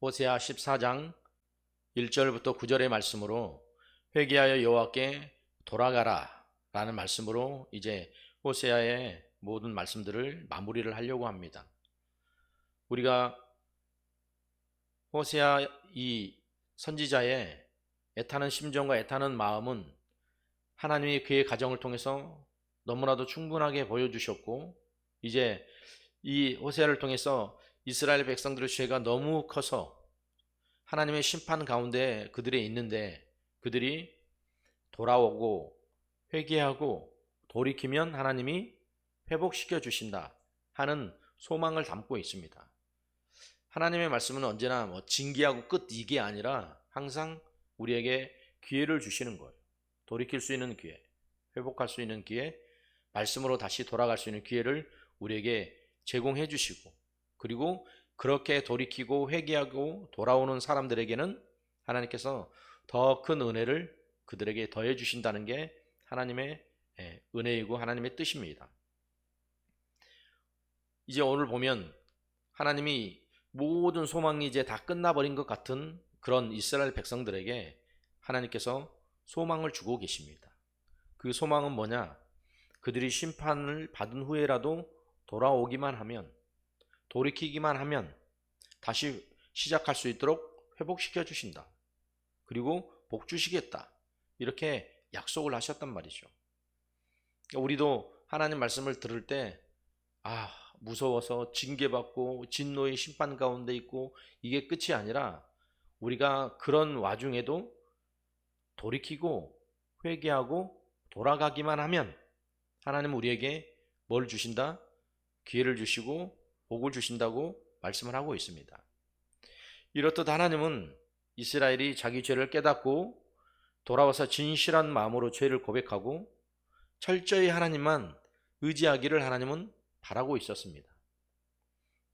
호세아 14장 1절부터 9절의 말씀으로 회개하여 여호와께 돌아가라 라는 말씀으로 이제 호세아의 모든 말씀들을 마무리를 하려고 합니다. 우리가 호세아 이 선지자의 애타는 심정과 애타는 마음은 하나님이 그의 가정을 통해서 너무나도 충분하게 보여주셨고 이제 이 호세아를 통해서 이스라엘 백성들의 죄가 너무 커서 하나님의 심판 가운데 그들이 있는데 그들이 돌아오고 회개하고 돌이키면 하나님이 회복시켜 주신다 하는 소망을 담고 있습니다. 하나님의 말씀은 언제나 뭐 징계하고 끝 이게 아니라 항상 우리에게 기회를 주시는 거예요. 돌이킬 수 있는 기회, 회복할 수 있는 기회, 말씀으로 다시 돌아갈 수 있는 기회를 우리에게 제공해 주시고 그리고 그렇게 돌이키고 회개하고 돌아오는 사람들에게는 하나님께서 더 큰 은혜를 그들에게 더해 주신다는 게 하나님의 예, 은혜이고 하나님의 뜻입니다. 이제 오늘 보면 하나님이 모든 소망이 이제 다 끝나버린 것 같은 그런 이스라엘 백성들에게 하나님께서 소망을 주고 계십니다. 그 소망은 뭐냐? 그들이 심판을 받은 후에라도 돌아오기만 하면, 돌이키기만 하면 다시 시작할 수 있도록 회복시켜 주신다. 그리고 복 주시겠다. 이렇게 약속을 하셨단 말이죠. 우리도 하나님 말씀을 들을 때, 아, 무서워서 징계받고 진노의 심판 가운데 있고 이게 끝이 아니라 우리가 그런 와중에도 돌이키고 회개하고 돌아가기만 하면 하나님은 우리에게 뭘 주신다? 기회를 주시고 복을 주신다고 말씀을 하고 있습니다. 이렇듯 하나님은 이스라엘이 자기 죄를 깨닫고 돌아와서 진실한 마음으로 죄를 고백하고 철저히 하나님만 의지하기를 하나님은 바라고 있었습니다.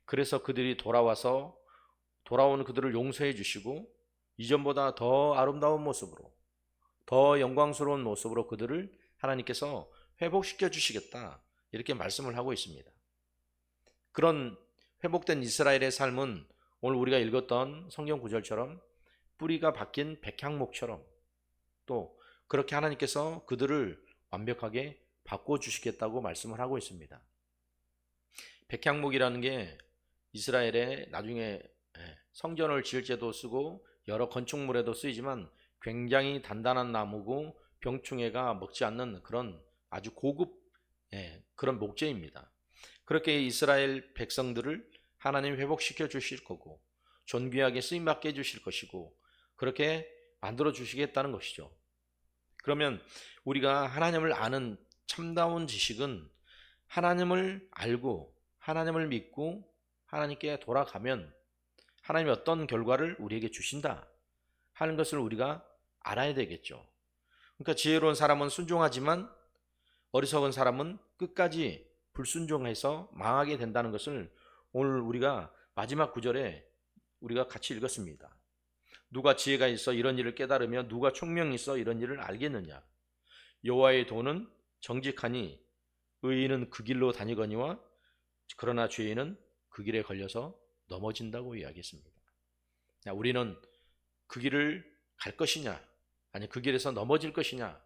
그래서 그들이 돌아와서 돌아오는 그들을 용서해 주시고 이전보다 더 아름다운 모습으로 더 영광스러운 모습으로 그들을 하나님께서 회복시켜 주시겠다. 이렇게 말씀을 하고 있습니다. 그런 회복된 이스라엘의 삶은 오늘 우리가 읽었던 성경 구절처럼 뿌리가 박힌 백향목처럼 또 그렇게 하나님께서 그들을 완벽하게 바꿔 주시겠다고 말씀을 하고 있습니다. 백향목이라는 게 이스라엘의 나중에 예, 성전을 지을 때도 쓰고 여러 건축물에도 쓰이지만 굉장히 단단한 나무고 병충해가 먹지 않는 그런 아주 고급 예, 그런 목재입니다. 그렇게 이스라엘 백성들을 하나님 회복시켜 주실 거고 존귀하게 쓰임 받게 해 주실 것이고 그렇게 만들어 주시겠다는 것이죠. 그러면 우리가 하나님을 아는 참다운 지식은 하나님을 알고 하나님을 믿고 하나님께 돌아가면 하나님이 어떤 결과를 우리에게 주신다 하는 것을 우리가 알아야 되겠죠. 그러니까 지혜로운 사람은 순종하지만 어리석은 사람은 끝까지 불순종해서 망하게 된다는 것을 오늘 우리가 마지막 구절에 우리가 같이 읽었습니다. 누가 지혜가 있어 이런 일을 깨달으며 누가 총명이 있어 이런 일을 알겠느냐? 여호와의 도는 정직하니 의인은 그 길로 다니거니와 그러나 죄인은 그 길에 걸려서 넘어진다고 이야기했습니다. 우리는 그 길을 갈 것이냐, 아니 그 길에서 넘어질 것이냐,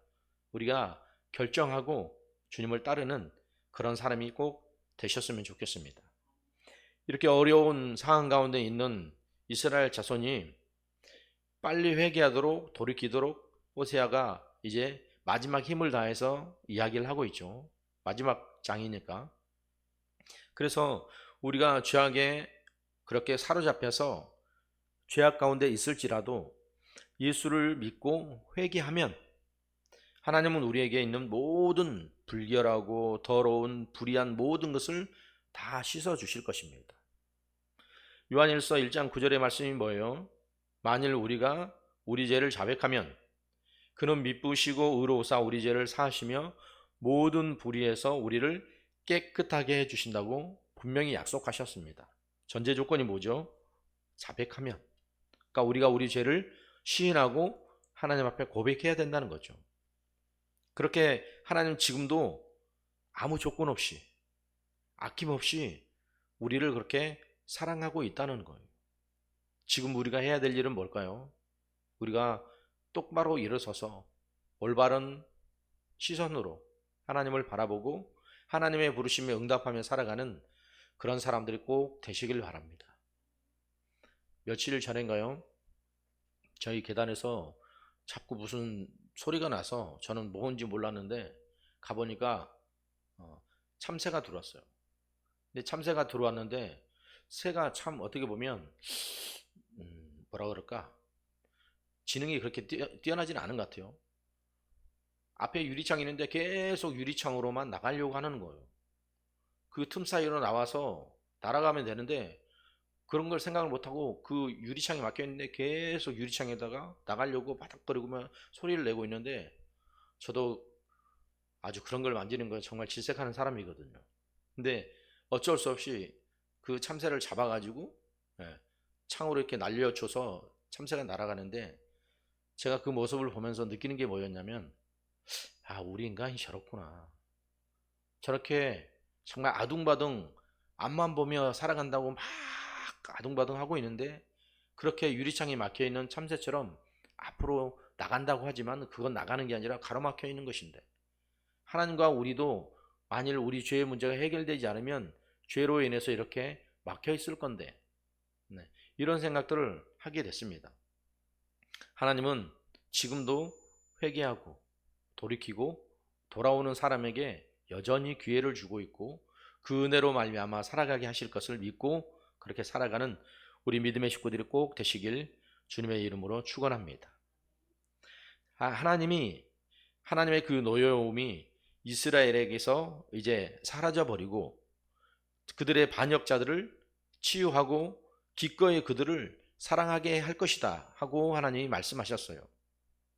우리가 결정하고 주님을 따르는 그런 사람이 꼭 되셨으면 좋겠습니다. 이렇게 어려운 상황 가운데 있는 이스라엘 자손이 빨리 회개하도록 돌이키도록 호세아가 이제 마지막 힘을 다해서 이야기를 하고 있죠. 마지막 장이니까. 그래서 우리가 죄악에 그렇게 사로잡혀서 죄악 가운데 있을지라도 예수를 믿고 회개하면 하나님은 우리에게 있는 모든 불결하고 더러운 불의한 모든 것을 다 씻어 주실 것입니다. 요한일서 1장 9절의 말씀이 뭐예요? 만일 우리가 우리 죄를 자백하면 그는 미쁘시고 의로우사 우리 죄를 사하시며 모든 불의에서 우리를 깨끗하게 해 주신다고 분명히 약속하셨습니다. 전제 조건이 뭐죠? 자백하면. 그러니까 우리가 우리 죄를 시인하고 하나님 앞에 고백해야 된다는 거죠. 그렇게 하나님 지금도 아무 조건 없이 아낌없이 우리를 그렇게 사랑하고 있다는 거예요. 지금 우리가 해야 될 일은 뭘까요? 우리가 똑바로 일어서서 올바른 시선으로 하나님을 바라보고 하나님의 부르심에 응답하며 살아가는 그런 사람들이 꼭 되시길 바랍니다. 며칠 전인가요? 저희 계단에서 자꾸 무슨 소리가 나서 저는 뭔지 몰랐는데 가보니까 어, 참새가 들어왔어요. 근데 참새가 들어왔는데 새가 참 어떻게 보면 음, 뭐라 그럴까 지능이 그렇게 뛰어, 뛰어 나지는 않은 것 같아요. 앞에 유리창이 있는데 계속 유리창으로만 나가려고 하는 거예요. 그 틈 사이로 나와서 날아가면 되는데 그런 걸 생각을 못하고 그 유리창이 막혀 있는데 계속 유리창에다가 나가려고 바닥거리고만 소리를 내고 있는데 저도 아주 그런 걸 만지는 건 정말 질색하는 사람이거든요. 근데 어쩔 수 없이 그 참새를 잡아가지고 예, 창으로 이렇게 날려줘서 참새가 날아가는데 제가 그 모습을 보면서 느끼는 게 뭐였냐면 아 우리 인간이 저렇구나 저렇게 정말 아둥바둥 앞만 보며 살아간다고 막 아둥바둥 하고 있는데 그렇게 유리창이 막혀 있는 참새처럼 앞으로 나간다고 하지만 그건 나가는 게 아니라 가로막혀 있는 것인데 하나님과 우리도 만일 우리 죄의 문제가 해결되지 않으면 죄로 인해서 이렇게 막혀 있을 건데 네, 이런 생각들을 하게 됐습니다. 하나님은 지금도 회개하고 돌이키고 돌아오는 사람에게 여전히 기회를 주고 있고 그 은혜로 말미암아 살아가게 하실 것을 믿고 그렇게 살아가는 우리 믿음의 식구들이 꼭 되시길 주님의 이름으로 축원합니다. 아, 하나님이 하나님의 그 노여움이 이스라엘에게서 이제 사라져 버리고 그들의 반역자들을 치유하고 기꺼이 그들을 사랑하게 할 것이다 하고 하나님이 말씀하셨어요.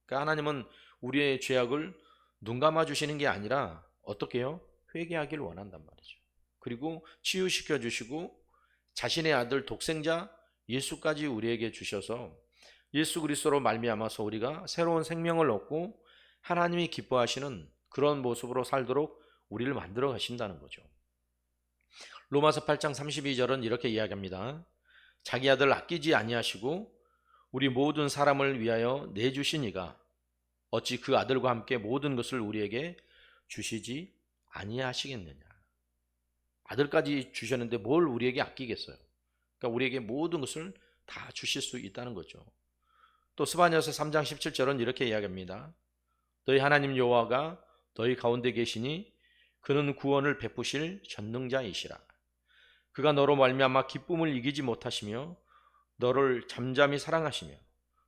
그러니까 하나님은 우리의 죄악을 눈 감아 주시는 게 아니라 어떻게요? 회개하기를 원한단 말이죠. 그리고 치유시켜 주시고 자신의 아들 독생자 예수까지 우리에게 주셔서 예수 그리스도로 말미암아서 우리가 새로운 생명을 얻고 하나님이 기뻐하시는 그런 모습으로 살도록 우리를 만들어 가신다는 거죠. 로마서 8장 32절은 이렇게 이야기합니다. 자기 아들 아끼지 아니하시고 우리 모든 사람을 위하여 내주시니가 어찌 그 아들과 함께 모든 것을 우리에게 주시지 아니하시겠느냐. 아들까지 주셨는데 뭘 우리에게 아끼겠어요? 그러니까 우리에게 모든 것을 다 주실 수 있다는 거죠. 또 스바냐서 3장 17절은 이렇게 이야기합니다. 너희 하나님 여호와가 너희 가운데 계시니 그는 구원을 베푸실 전능자이시라. 그가 너로 말미암아 기쁨을 이기지 못하시며 너를 잠잠히 사랑하시며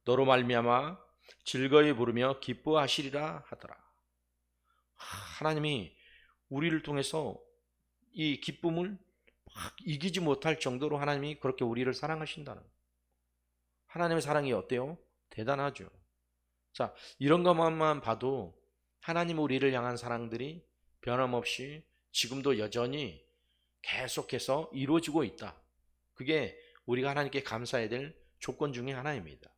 너로 말미암아 즐거이 부르며 기뻐하시리라 하더라. 하나님이 우리를 통해서 이 기쁨을 막 이기지 못할 정도로 하나님이 그렇게 우리를 사랑하신다는 하나님의 사랑이 어때요? 대단하죠. 자, 이런 것만 봐도 하나님 우리를 향한 사랑들이 변함없이 지금도 여전히 계속해서 이루어지고 있다. 그게 우리가 하나님께 감사해야 될 조건 중에 하나입니다.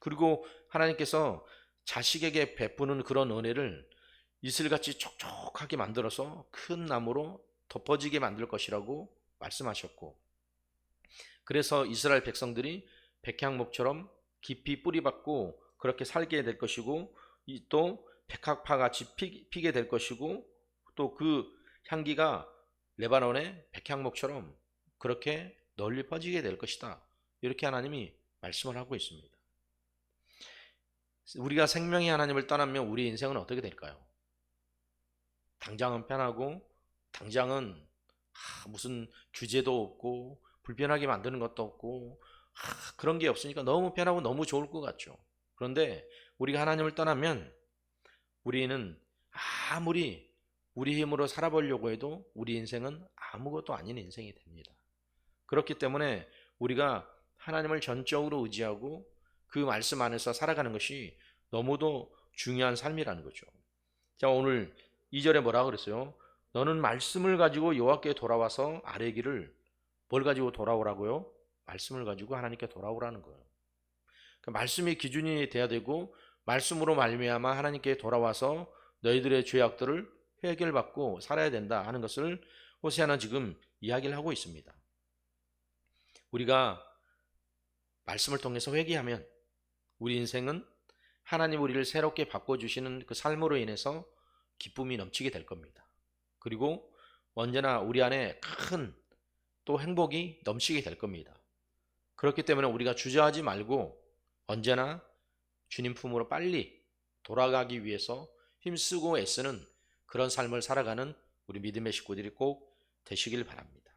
그리고 하나님께서 자식에게 베푸는 그런 은혜를 이슬같이 촉촉하게 만들어서 큰 나무로 덮어지게 만들 것이라고 말씀하셨고 그래서 이스라엘 백성들이 백향목처럼 깊이 뿌리받고 그렇게 살게 될 것이고 또 백합화 같이 피게 될 것이고 또 그 향기가 레바논의 백향목처럼 그렇게 널리 퍼지게 될 것이다. 이렇게 하나님이 말씀을 하고 있습니다. 우리가 생명의 하나님을 떠나면 우리 인생은 어떻게 될까요? 당장은 편하고 당장은 아, 무슨 규제도 없고 불편하게 만드는 것도 없고 아, 그런 게 없으니까 너무 편하고 너무 좋을 것 같죠. 그런데 우리가 하나님을 떠나면 우리는 아무리 우리 힘으로 살아보려고 해도 우리 인생은 아무것도 아닌 인생이 됩니다. 그렇기 때문에 우리가 하나님을 전적으로 의지하고 그 말씀 안에서 살아가는 것이 너무도 중요한 삶이라는 거죠. 자, 오늘 2절에 뭐라 그랬어요? 너는 말씀을 가지고 여호와께 돌아와서 아뢰기를 뭘 가지고 돌아오라고요? 말씀을 가지고 하나님께 돌아오라는 거예요. 그 말씀이 기준이 돼야 되고 말씀으로 말미암아 하나님께 돌아와서 너희들의 죄악들을 해결받고 살아야 된다 하는 것을 호세아는 지금 이야기를 하고 있습니다. 우리가 말씀을 통해서 회개하면 우리 인생은 하나님 우리를 새롭게 바꿔주시는 그 삶으로 인해서 기쁨이 넘치게 될 겁니다. 그리고 언제나 우리 안에 큰 또 행복이 넘치게 될 겁니다. 그렇기 때문에 우리가 주저하지 말고 언제나 주님 품으로 빨리 돌아가기 위해서 힘쓰고 애쓰는 그런 삶을 살아가는 우리 믿음의 식구들이 꼭 되시길 바랍니다.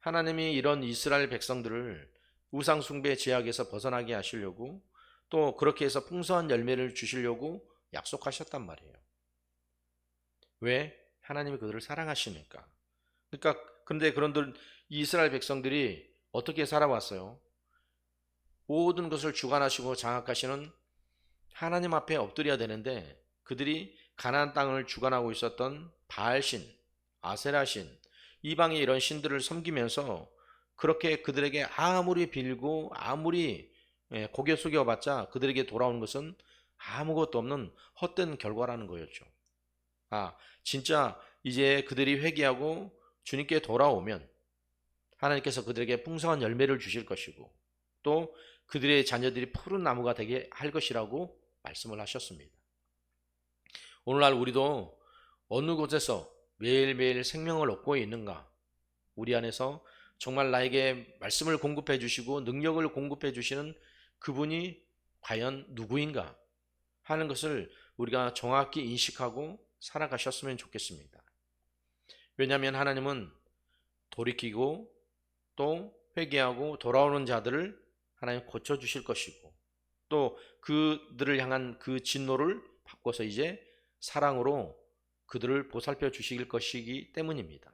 하나님이 이런 이스라엘 백성들을 우상숭배 제약에서 벗어나게 하시려고 또 그렇게 해서 풍성한 열매를 주시려고 약속하셨단 말이에요. 왜? 하나님이 그들을 사랑하시니까. 그러니까 그런데 그런들 이스라엘 백성들이 어떻게 살아왔어요? 모든 것을 주관하시고 장악하시는 하나님 앞에 엎드려야 되는데 그들이 가나안 땅을 주관하고 있었던 바알신, 아세라신, 이방의 이런 신들을 섬기면서 그렇게 그들에게 아무리 빌고 아무리 예, 고개 숙여봤자 그들에게 돌아오는 것은 아무것도 없는 헛된 결과라는 거였죠. 아, 진짜 이제 그들이 회개하고 주님께 돌아오면 하나님께서 그들에게 풍성한 열매를 주실 것이고 또 그들의 자녀들이 푸른 나무가 되게 할 것이라고 말씀을 하셨습니다. 오늘날 우리도 어느 곳에서 매일매일 생명을 얻고 있는가? 우리 안에서 정말 나에게 말씀을 공급해 주시고 능력을 공급해 주시는 그분이 과연 누구인가 하는 것을 우리가 정확히 인식하고 살아가셨으면 좋겠습니다. 왜냐하면 하나님은 돌이키고 또 회개하고 돌아오는 자들을 하나님 고쳐 주실 것이고 또 그들을 향한 그 진노를 바꿔서 이제 사랑으로 그들을 보살펴 주실 것이기 때문입니다.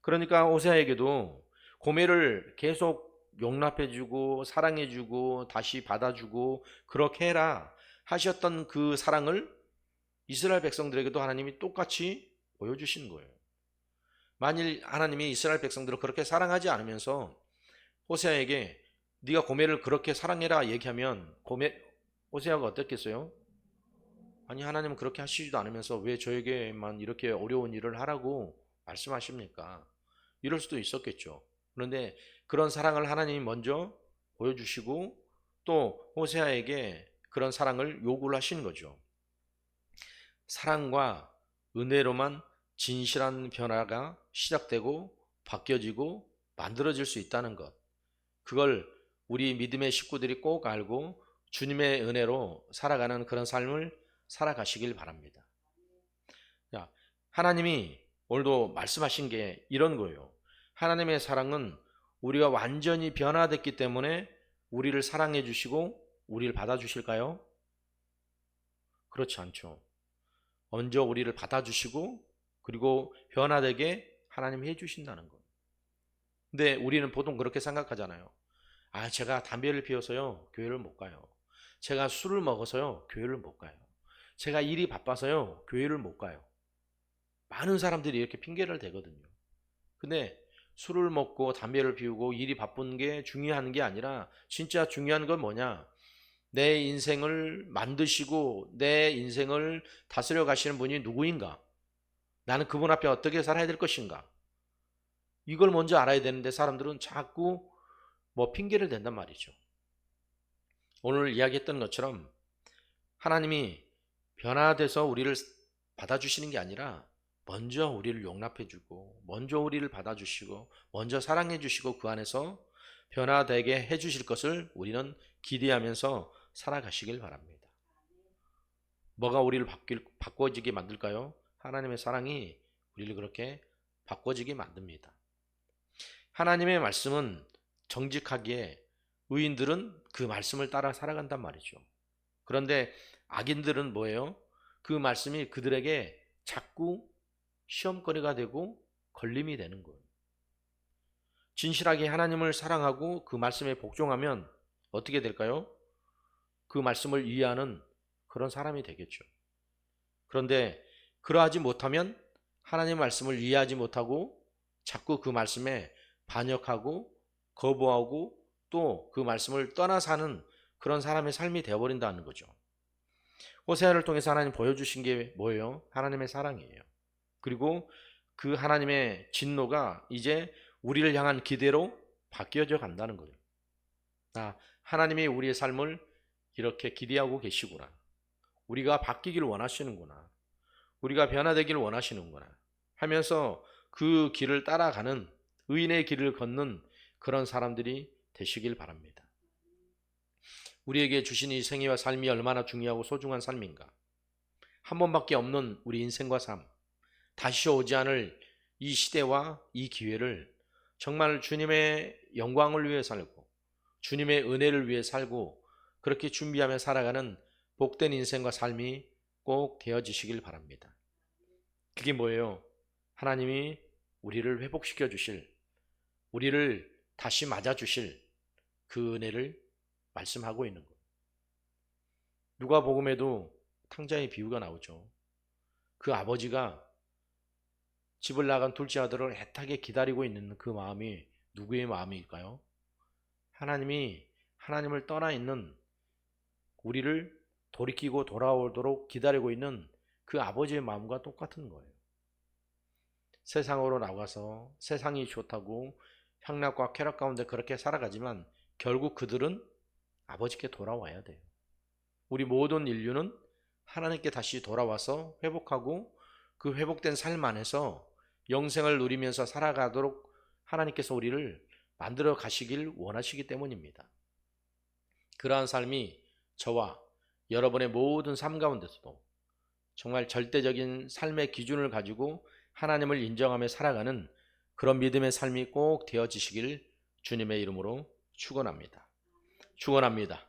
그러니까 오세아에게도 고매를 계속 용납해 주고 사랑해 주고 다시 받아 주고 그렇게 해라 하셨던 그 사랑을 이스라엘 백성들에게도 하나님이 똑같이 보여 주신 거예요. 만일 하나님이 이스라엘 백성들을 그렇게 사랑하지 않으면서 호세아에게 네가 고멜을 그렇게 사랑해라 얘기하면 고멜 호세아가 어떻겠어요? 아니 하나님은 그렇게 하시지도 않으면서 왜 저에게만 이렇게 어려운 일을 하라고 말씀하십니까? 이럴 수도 있었겠죠. 그런데 그런 사랑을 하나님이 먼저 보여주시고 또 호세아에게 그런 사랑을 요구를 하신 거죠. 사랑과 은혜로만 진실한 변화가 시작되고 바뀌어지고 만들어질 수 있다는 것. 그걸 우리 믿음의 식구들이 꼭 알고 주님의 은혜로 살아가는 그런 삶을 살아가시길 바랍니다. 자, 하나님이 오늘도 말씀하신 게 이런 거예요. 하나님의 사랑은 우리가 완전히 변화됐기 때문에 우리를 사랑해 주시고 우리를 받아 주실까요? 그렇지 않죠. 먼저 우리를 받아 주시고 그리고 변화되게 하나님이 해 주신다는 것. 근데 우리는 보통 그렇게 생각하잖아요. 아, 제가 담배를 피워서요, 교회를 못 가요. 제가 술을 먹어서요, 교회를 못 가요. 제가 일이 바빠서요, 교회를 못 가요. 많은 사람들이 이렇게 핑계를 대거든요. 근데 술을 먹고 담배를 피우고 일이 바쁜 게 중요한 게 아니라 진짜 중요한 건 뭐냐? 내 인생을 만드시고 내 인생을 다스려 가시는 분이 누구인가? 나는 그분 앞에 어떻게 살아야 될 것인가? 이걸 먼저 알아야 되는데 사람들은 자꾸 뭐 핑계를 댄단 말이죠. 오늘 이야기했던 것처럼 하나님이 변화돼서 우리를 받아주시는 게 아니라 먼저 우리를 용납해주고 먼저 우리를 받아주시고 먼저 사랑해주시고 그 안에서 변화되게 해주실 것을 우리는 기대하면서 살아가시길 바랍니다. 뭐가 우리를 바뀔, 바꿔지게 만들까요? 하나님의 사랑이 우리를 그렇게 바꿔지게 만듭니다. 하나님의 말씀은 정직하기에 의인들은 그 말씀을 따라 살아간단 말이죠. 그런데 악인들은 뭐예요? 그 말씀이 그들에게 자꾸 시험거리가 되고 걸림이 되는 거예요. 진실하게 하나님을 사랑하고 그 말씀에 복종하면 어떻게 될까요? 그 말씀을 이해하는 그런 사람이 되겠죠. 그런데 그러하지 못하면 하나님의 말씀을 이해하지 못하고 자꾸 그 말씀에 반역하고 거부하고 또 그 말씀을 떠나 사는 그런 사람의 삶이 되어버린다는 거죠. 호세아를 통해서 하나님 보여주신 게 뭐예요? 하나님의 사랑이에요. 그리고 그 하나님의 진노가 이제 우리를 향한 기대로 바뀌어져 간다는 거예요. 아, 하나님이 우리의 삶을 이렇게 기대하고 계시구나. 우리가 바뀌길 원하시는구나. 우리가 변화되길 원하시는구나. 하면서 그 길을 따라가는 의인의 길을 걷는 그런 사람들이 되시길 바랍니다. 우리에게 주신 이 생애와 삶이 얼마나 중요하고 소중한 삶인가. 한 번밖에 없는 우리 인생과 삶. 다시 오지 않을 이 시대와 이 기회를 정말 주님의 영광을 위해 살고 주님의 은혜를 위해 살고 그렇게 준비하며 살아가는 복된 인생과 삶이 꼭 되어지시길 바랍니다. 그게 뭐예요? 하나님이 우리를 회복시켜 주실, 우리를 다시 맞아 주실 그 은혜를 말씀하고 있는 것. 누가 복음에도 탕자의 비유가 나오죠. 그 아버지가 집을 나간 둘째 아들을 애타게 기다리고 있는 그 마음이 누구의 마음일까요? 하나님이 하나님을 떠나 있는 우리를 돌이키고 돌아오도록 기다리고 있는 그 아버지의 마음과 똑같은 거예요. 세상으로 나가서 세상이 좋다고 향락과 쾌락 가운데 그렇게 살아가지만 결국 그들은 아버지께 돌아와야 돼요. 우리 모든 인류는 하나님께 다시 돌아와서 회복하고 그 회복된 삶 안에서 영생을 누리면서 살아가도록 하나님께서 우리를 만들어 가시길 원하시기 때문입니다. 그러한 삶이 저와 여러분의 모든 삶 가운데서도 정말 절대적인 삶의 기준을 가지고 하나님을 인정하며 살아가는 그런 믿음의 삶이 꼭 되어지시길 주님의 이름으로 축원합니다. 축원합니다.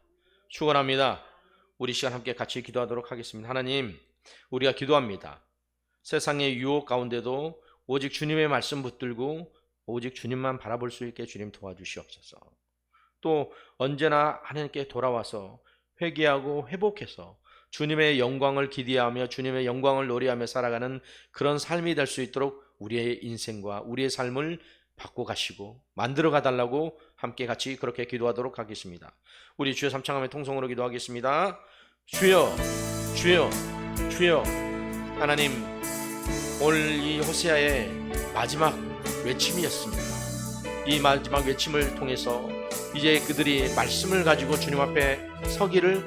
축원합니다. 우리 시간 함께 같이 기도하도록 하겠습니다. 하나님, 우리가 기도합니다. 세상의 유혹 가운데도 오직 주님의 말씀 붙들고 오직 주님만 바라볼 수 있게 주님 도와주시옵소서. 또 언제나 하나님께 돌아와서 회개하고 회복해서 주님의 영광을 기대하며 주님의 영광을 노래하며 살아가는 그런 삶이 될 수 있도록 우리의 인생과 우리의 삶을 바꿔 가시고 만들어 가 달라고 함께 같이 그렇게 기도하도록 하겠습니다. 우리 주여 삼창함의 통성으로 기도하겠습니다. 주여, 주여, 주여, 하나님, 오늘 이 호세아의 마지막 외침이었습니다. 이 마지막 외침을 통해서 이제 그들이 말씀을 가지고 주님 앞에 서기를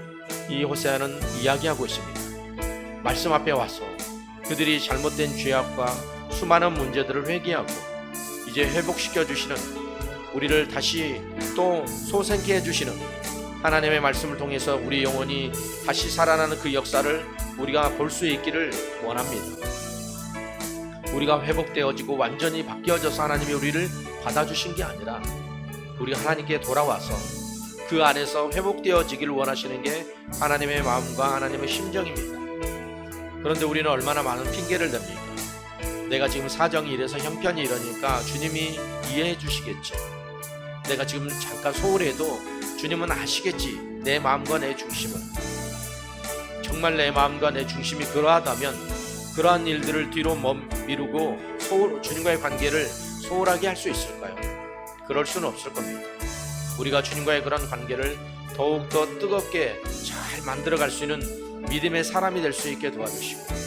이 호세아는 이야기하고 있습니다. 말씀 앞에 와서 그들이 잘못된 죄악과 수많은 문제들을 회개하고 이제 회복시켜 주시는 우리를 다시 또 소생케 해 주시는 하나님의 말씀을 통해서 우리 영혼이 다시 살아나는 그 역사를 우리가 볼 수 있기를 원합니다. 우리가 회복되어지고 완전히 바뀌어져서 하나님이 우리를 받아주신 게 아니라 우리가 하나님께 돌아와서 그 안에서 회복되어지기를 원하시는 게 하나님의 마음과 하나님의 심정입니다. 그런데 우리는 얼마나 많은 핑계를 댑니까? 내가 지금 사정이 이래서 형편이 이러니까 주님이 이해해 주시겠지. 내가 지금 잠깐 소홀해도 주님은 아시겠지. 내 마음과 내 중심을. 정말 내 마음과 내 중심이 그러하다면 그러한 일들을 뒤로 멈 미루고 소홀, 주님과의 관계를 소홀하게 할 수 있을까요? 그럴 수는 없을 겁니다. 우리가 주님과의 그런 관계를 더욱더 뜨겁게 잘 만들어갈 수 있는 믿음의 사람이 될 수 있게 도와주시고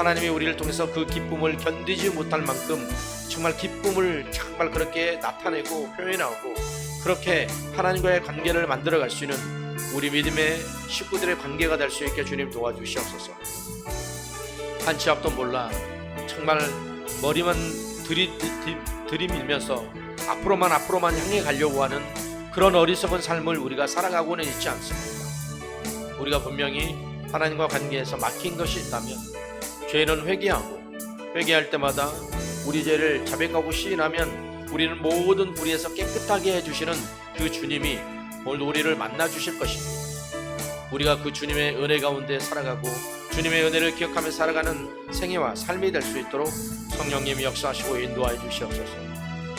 하나님이 우리를 통해서 그 기쁨을 견디지 못할 만큼 정말 기쁨을 정말 그렇게 나타내고 표현하고 그렇게 하나님과의 관계를 만들어갈 수 있는 우리 믿음의 식구들의 관계가 될 수 있게 주님 도와주시옵소서. 한 치 앞도 몰라 정말 머리만 들이, 들이밀면서 앞으로만 앞으로만 향해 가려고 하는 그런 어리석은 삶을 우리가 살아가고는 있지 않습니다. 우리가 분명히 하나님과 관계에서 막힌 것이 있다면 죄는 회개하고 회개할 때마다 우리 죄를 자백하고 시인하면 우리는 모든 불의에서 깨끗하게 해주시는 그 주님이 오늘 우리를 만나 주실 것입니다. 우리가 그 주님의 은혜 가운데 살아가고 주님의 은혜를 기억하며 살아가는 생애와 삶이 될 수 있도록 성령님이 역사하시고 인도하여 주시옵소서.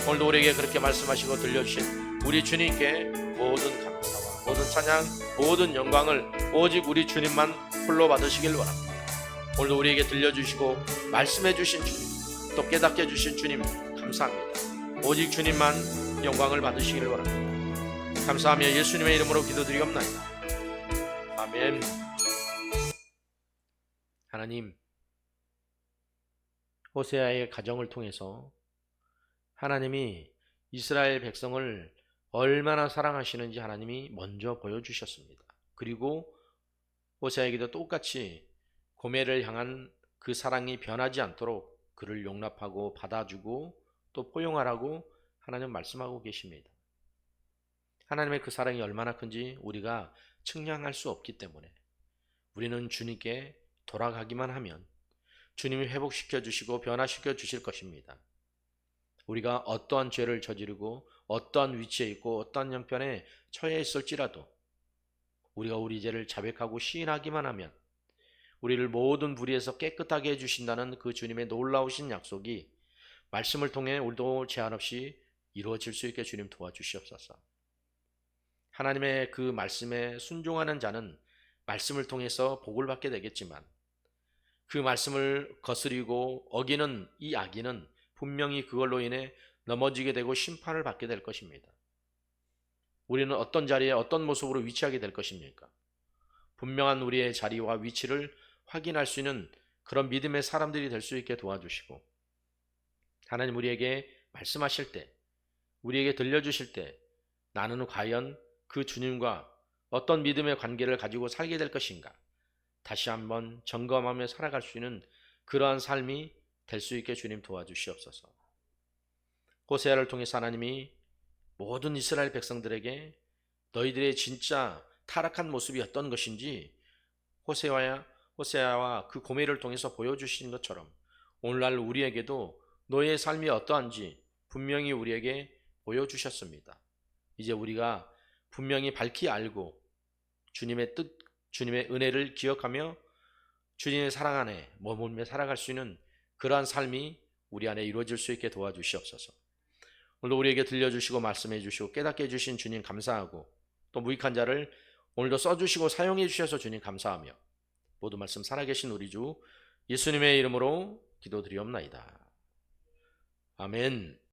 오늘도 우리에게 그렇게 말씀하시고 들려주신 우리 주님께 모든 감사와 모든 찬양, 모든 영광을 오직 우리 주님만 홀로 받으시길 원합니다. 오늘도 우리에게 들려주시고 말씀해 주신 주님, 또 깨닫게 해주신 주님 감사합니다. 오직 주님만 영광을 받으시길 원합니다. 감사하며 예수님의 이름으로 기도드리옵나이다. 아멘. 하나님, 호세아의 가정을 통해서 하나님이 이스라엘 백성을 얼마나 사랑하시는지 하나님이 먼저 보여주셨습니다. 그리고 호세에게도 똑같이 고멜을 향한 그 사랑이 변하지 않도록 그를 용납하고 받아주고 또 포용하라고 하나님 말씀하고 계십니다. 하나님의 그 사랑이 얼마나 큰지 우리가 측량할 수 없기 때문에 우리는 주님께 돌아가기만 하면 주님이 회복시켜 주시고 변화시켜 주실 것입니다. 우리가 어떠한 죄를 저지르고 어떠한 위치에 있고 어떠한 형편에 처해 있을지라도 우리가 우리 죄를 자백하고 시인하기만 하면 우리를 모든 불의에서 깨끗하게 해주신다는 그 주님의 놀라우신 약속이 말씀을 통해 우리도 제한 없이 이루어질 수 있게 주님 도와주시옵소서. 하나님의 그 말씀에 순종하는 자는 말씀을 통해서 복을 받게 되겠지만 그 말씀을 거스리고 어기는 이 악인은 분명히 그걸로 인해 넘어지게 되고 심판을 받게 될 것입니다. 우리는 어떤 자리에 어떤 모습으로 위치하게 될 것입니까? 분명한 우리의 자리와 위치를 확인할 수 있는 그런 믿음의 사람들이 될 수 있게 도와주시고 하나님 우리에게 말씀하실 때 우리에게 들려주실 때 나는 과연 그 주님과 어떤 믿음의 관계를 가지고 살게 될 것인가 다시 한번 점검하며 살아갈 수 있는 그러한 삶이 될 수 있게 주님 도와주시옵소서. 호세아를 통해서 하나님이 모든 이스라엘 백성들에게 너희들의 진짜 타락한 모습이 어떤 것인지 호세아와 호세아와 그 고매를 통해서 보여주신 것처럼 오늘날 우리에게도 너의 삶이 어떠한지 분명히 우리에게 보여주셨습니다. 이제 우리가 분명히 밝히 알고 주님의 뜻, 주님의 은혜를 기억하며 주님의 사랑 안에 머물며 살아갈 수 있는 그러한 삶이 우리 안에 이루어질 수 있게 도와주시옵소서. 오늘도 우리에게 들려주시고 말씀해 주시고 깨닫게 해주신 주님 감사하고 또 무익한 자를 오늘도 써주시고 사용해 주셔서 주님 감사하며 모두 말씀 살아계신 우리 주 예수님의 이름으로 기도드리옵나이다. 아멘.